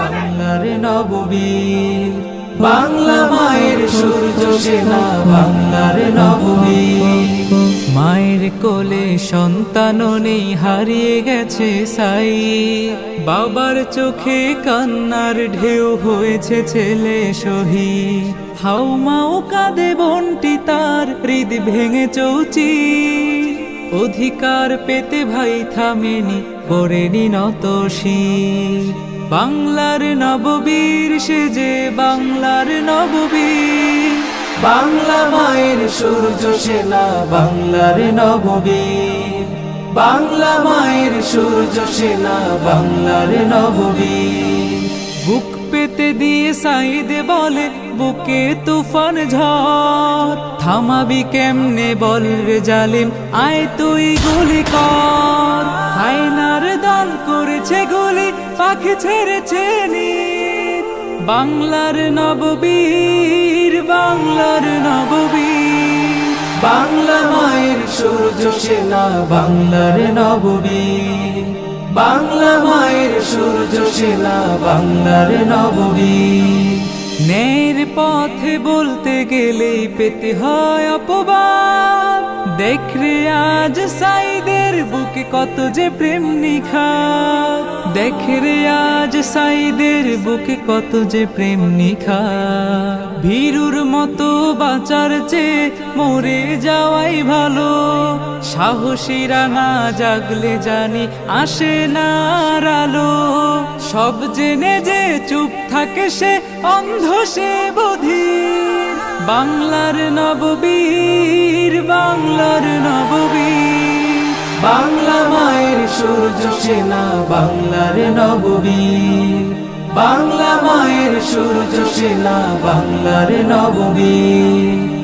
বাংলার নববীর বাংলা মায়ের সূর্য সেনা বাংলার নববীর। মায়ের কোলে সন্তান নেই হারিয়ে গেছে সাই। বাবার চোখে কান্নার ঢেউ হয়েছে ছেলে শহীদ হাউমাও কাঁদে বন্টি তার হৃদ ভেঙে চৌচি। অধিকার পেতে ভাই থামেনি, করেনি নতশি বাংলার নববীর, সে যে বাংলার নববীর। বাংলা মায়ের সূর্য সেনা, বাংলার নববীর বাংলা মায়ের সূর্য সেনা, বাংলার নববীর বুক পেতে দিয়ে সাইদে বলে, বুকে তুফান ঝড়। থামাবি কেমনে বল রে জালিম, আয় তুই গুলি কর। হায়নার দল করেছে গুলি, পাখি ছেড়েছে নীর। বাংলার নববীর বাংলার নববীর। বাংলা মায়ের সূর্য সেনা, বাংলার নববীর। বাংলা মায়ের সূর্য সেনা, বাংলার নববীর। নের পথে বলতে গেলেই পেতে হয় অপবাদ। দেখ রে আজ সাইদের বুকে কত যে প্রেম নিখা। দেখ রে আজ সাইদের বুকে কত যে প্রেম নিখা। ভীরুর মতো বাঁচার চেয়ে মরে যাওয়াই ভালো। সাহসীরা না জাগলে জানি আসে না আলো। সব জেনে যে চুপ থাকে সে অন্ধ সে বধির। বাংলার নববীর, বাংলার বাংলা মায়ের সূর্য সেনা বাংলার নববীর। বাংলা মায়ের সূর্য সেনা বাংলার নববীর।